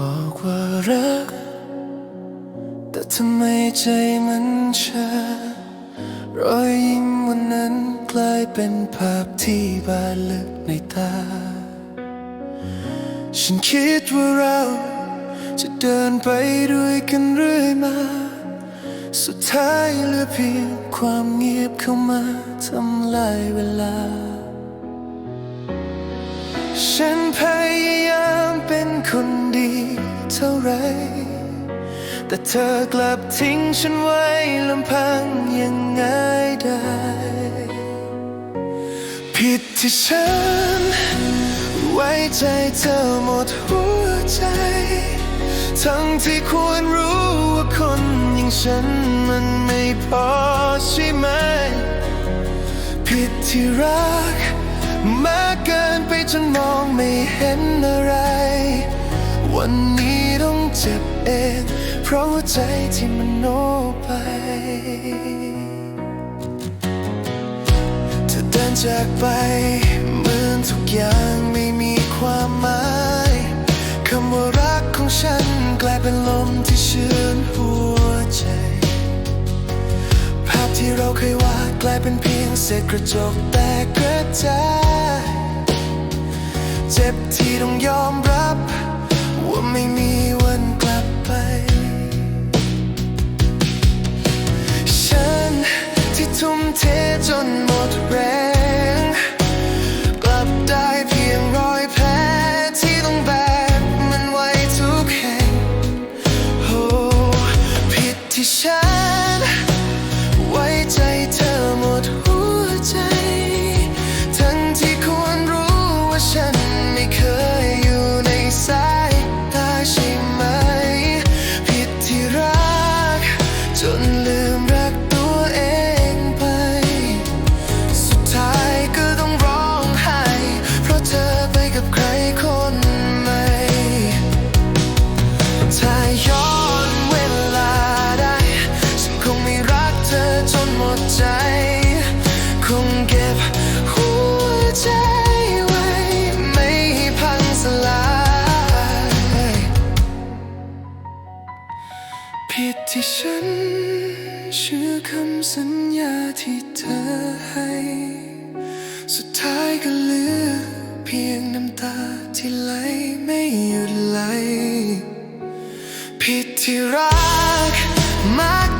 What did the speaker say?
บอกว่ารัก แต่ทำไมใจมันชารอยยิ้มวันนั้นกลายเป็นภาพที่บาลึกในตา ฉันคิดว่าเราจะเดินไปด้วยกันเรื่อยมา สุดท้ายเหลือเพียงความเงียบเข้ามาทำลายเวลา ฉันพยายาม ท่าไรแต่เธอกลับทิ้งฉันไว้ลำพังยังไงได้ ผิดที่ฉัน ไว้ใจเธอหมดหัวใจ ทั้งที่ควรรู้ว่าคนอย่างฉันมันไม่พอใช่ไหม ผิดที่รัก มากเกินไปจนมองไม่เห็นอะไร วันนี้ต้องเจ็บเอง เพราะหัวใจที่มันโนไปเธอเดินจากไปเหมือนทุกอย่างไม่มีความหมายคำว่ารักของฉันกลายเป็นลมที่ชื่นหัวใจ ภาพที่เราเคยวาดกลายเป็นเพียงเศษกระจกแตกกระจายเจ็บที่ต้องยอมรับ ไม่มีวันกลับไป ฉันที่ทุ่มเทจนหมดแรง กลับได้เพียงรอยแผลที่ต้องแบกมันไว้ทุกแห่งโอ้ผิดที่ฉัน ผิดที่ฉัน เชื่อคำสัญญาที่เธอให้ สุดท้ายก็เหลือ เพียงน้ำตาที่ไหลไม่หยุดไหล ผิดที่รักมาก